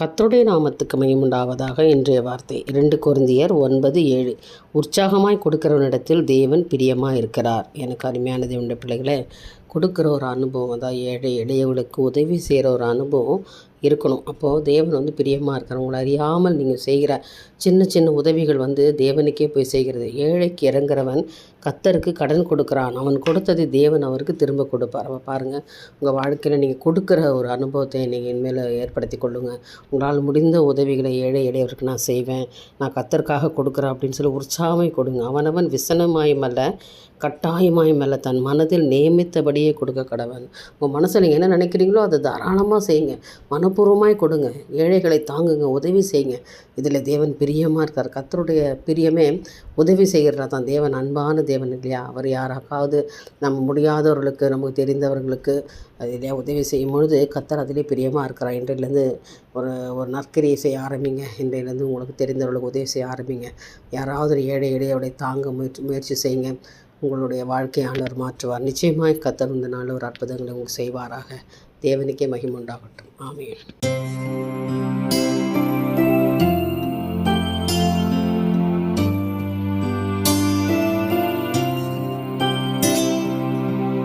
கத்தருடைய நாமத்துக்கு மையமுண்டாவதாக இன்றைய வார்த்தை. இரண்டு குருந்தியர் ஒன்பது ஏழு. உற்சாகமாய் கொடுக்கிறவனிடத்தில் தேவன் பிரியமாக இருக்கிறார் எனக்கு அருமையான தேவனுடைய பிள்ளைகளே கொடுக்குற ஒரு அனுபவம் அதான் ஏழை எளியவளுக்கு உதவி செய்கிற ஒரு அனுபவம் இருக்கணும். அப்போது தேவன் வந்து பிரியமாக இருக்கிற உங்களை அறியாமல் நீங்கள் செய்கிற சின்ன சின்ன உதவிகள் வந்து தேவனுக்கே போய் செய்கிறது. ஏழைக்கு இறங்குறவன் கத்தருக்கு கடன் கொடுக்குறான். அவன் கொடுத்தது தேவன் அவருக்கு திரும்ப கொடுப்பார். அவ பாருங்கள் உங்கள் வாழ்க்கையில் நீங்கள் கொடுக்குற ஒரு அனுபவத்தை நீங்கள் இனிமேல் ஏற்படுத்தி கொள்ளுங்கள் உங்களால் முடிந்த உதவிகளை ஏழை எளியவருக்கு நான் செய்வேன். நான் கத்தருக்காக கொடுக்குறேன் அப்படின்னு சொல்லி உற்சாகமே கொடுங்க. அவனவன் விசனமாயமல்ல கட்டாயமாய் கட்டாயமாயும் தன் மனதில் நியமித்தபடியே கொடுக்க கடவன். உங்கள் மனசில் நீங்கள் என்ன நினைக்கிறீங்களோ அதை தாராளமாக செய்யுங்க. மனப்பூர்வமாய் கொடுங்க. ஏழைகளை தாங்குங்க. உதவி செய்யுங்க. இதில் தேவன் பிரியமாக இருக்கார். கத்தருடைய பிரியமே உதவி செய்கிறதா தான் தேவன். அன்பான தேவன் இல்லையா? அவர் யாராக்காவது நம்ம முடியாதவர்களுக்கு நமக்கு தெரிந்தவர்களுக்கு அதிலே உதவி செய்யும் பொழுது கத்தர் அதிலே பிரியமாக இருக்கிறார். இன்றையிலேருந்து ஒரு ஒரு நற்கரியை செய்ய ஆரம்பிங்க. இன்றையிலேருந்து உங்களுக்கு தெரிந்தவர்களுக்கு உதவி செய்ய ஆரம்பிங்க. யாராவது ஒரு ஏழை இடையோடைய தாங்க முயற்சி முயற்சி செய்யுங்க. உங்களுடைய வாழ்க்கையை ஆண்டவர் மாற்றுவார். நிச்சயமாய் கத்தர் இந்த நாள் ஒரு அற்புதங்களை உங்களுக்கு செய்வாராக. தேவனுக்கே மகிமுண்டாகட்டும் ஆமீன்.